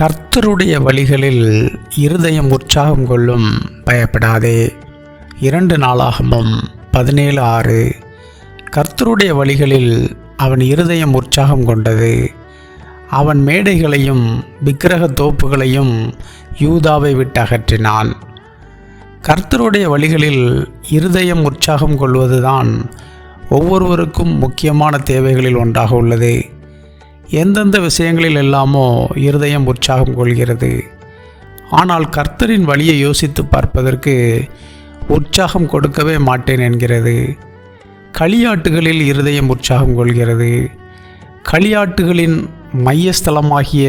கர்த்தருடைய வழிகளில் இருதயம் உற்சாகம் கொள்ளும் பயப்படாதே. இரண்டு நாளாகமும் பதினேழு ஆறு. கர்த்தருடைய வழிகளில் அவன் இருதயம் உற்சாகம் கொண்டது. அவன் மேடைகளையும் விக்கிரக தோப்புகளையும் யூதாவை விட்டு அகற்றினான். கர்த்தருடைய வழிகளில் இருதயம் உற்சாகம் கொள்வதுதான் ஒவ்வொருவருக்கும் முக்கியமான தேவைகளில் ஒன்றாக உள்ளது. எந்தெந்த விஷயங்களில் எல்லாமோ இருதயம் உற்சாகம் கொள்கிறது ஆனால் கர்த்தரின் வழியை யோசித்து பார்ப்பதற்கு உற்சாகம் கொடுக்கவே மாட்டேன் என்கிறது. களியாட்டுகளில் இருதயம் உற்சாகம் கொள்கிறது களியாட்டுகளின் மையஸ்தலமாகிய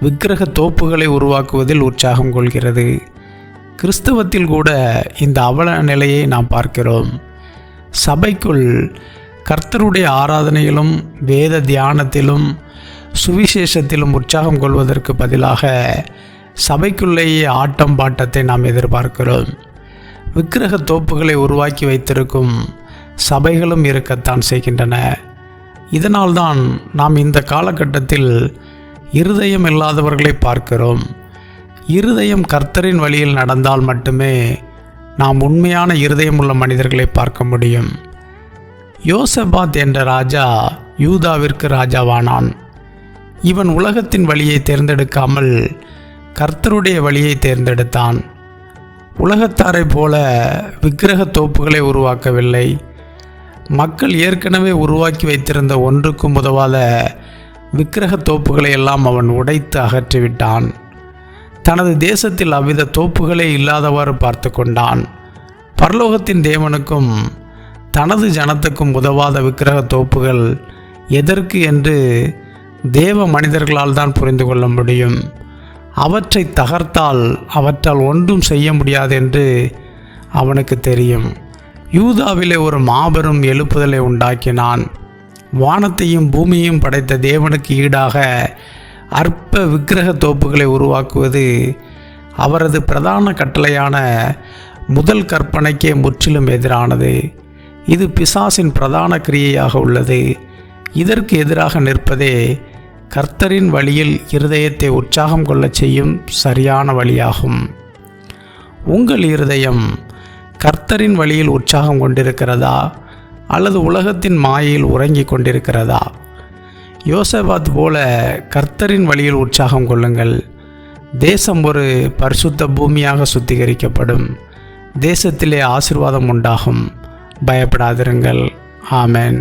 விக்கிரக தோப்புகளை உருவாக்குவதில் உற்சாகம் கொள்கிறது கிறிஸ்தவத்தில் கூட இந்த அவல நிலையை நாம் பார்க்கிறோம். சபைக்குள் கர்த்தருடைய ஆராதனையிலும் வேத தியானத்திலும் சுவிசேஷத்திலும் உற்சாகம் கொள்வதற்கு பதிலாக சபைக்குள்ளேயே ஆட்டம் பாட்டத்தை நாம் எதிர்பார்க்கிறோம். விக்கிரக தோப்புகளை உருவாக்கி வைத்திருக்கும் சபைகளும் இருக்கத்தான் செய்கின்றன. இதனால்தான் நாம் இந்த காலகட்டத்தில் இருதயம் இல்லாதவர்களை பார்க்கிறோம். இருதயம் கர்த்தரின் வழியில் நடந்தால் மட்டுமே நாம் உண்மையான இருதயம் உள்ள மனிதர்களை பார்க்க முடியும். யோசபாத் என்ற ராஜா யூதாவிற்கு ராஜாவானான். இவன் உலகத்தின் வழியை தேர்ந்தெடுக்காமல் கர்த்தருடைய வழியை தேர்ந்தெடுத்தான். உலகத்தாரைப் போல விக்கிரக தோப்புகளை உருவாக்கவில்லை. மக்கள் ஏற்கனவே உருவாக்கி வைத்திருந்த ஒன்றுக்கும் உதவாத விக்கிரக தோப்புகளை எல்லாம் அவன் உடைத்து அகற்றிவிட்டான். தனது தேசத்தில் அவ்வித தோப்புகளே இல்லாதவாறு பார்த்து கொண்டான். பரலோகத்தின் தேவனுக்கும் தனது ஜனத்துக்கும் உதவாத விக்கிரக தோப்புகள் எதற்கு என்று தேவ மனிதர்களால் தான் புரிந்து கொள்ள முடியும். அவற்றை தகர்த்தால் அவற்றால் ஒன்றும் செய்ய முடியாது என்று அவனுக்கு தெரியும். யூதாவிலே ஒரு மாபெரும் எழுப்புதலை உண்டாக்கினான். வானத்தையும் பூமியையும் படைத்த தேவனுக்கு ஈடாக அற்ப விக்கிரக தோப்புகளை உருவாக்குவது அவரது பிரதான கட்டளையான முதல் கற்பனைக்கே முற்றிலும் எதிரானது. இது பிசாசின் பிரதான கிரியையாக உள்ளது. இதற்கு எதிராக நிற்பதே கர்த்தரின் வழியில் இருதயத்தை உற்சாகம் கொள்ளச் செய்யும் சரியான வழியாகும். உங்கள் இருதயம் கர்த்தரின் வழியில் உற்சாகம் கொண்டிருக்கிறதா? அல்லது உலகத்தின் மாயையில் உறங்கிக் கொண்டிருக்கிறதா? யோசபாத் போல கர்த்தரின் வழியில் உற்சாகம் கொள்ளுங்கள். தேசம் ஒரு பரிசுத்த பூமியாக சுத்திகரிக்கப்படும். தேசத்திலே ஆசிர்வாதம் உண்டாகும். பயப்படாதிருங்கள். ஆமேன்.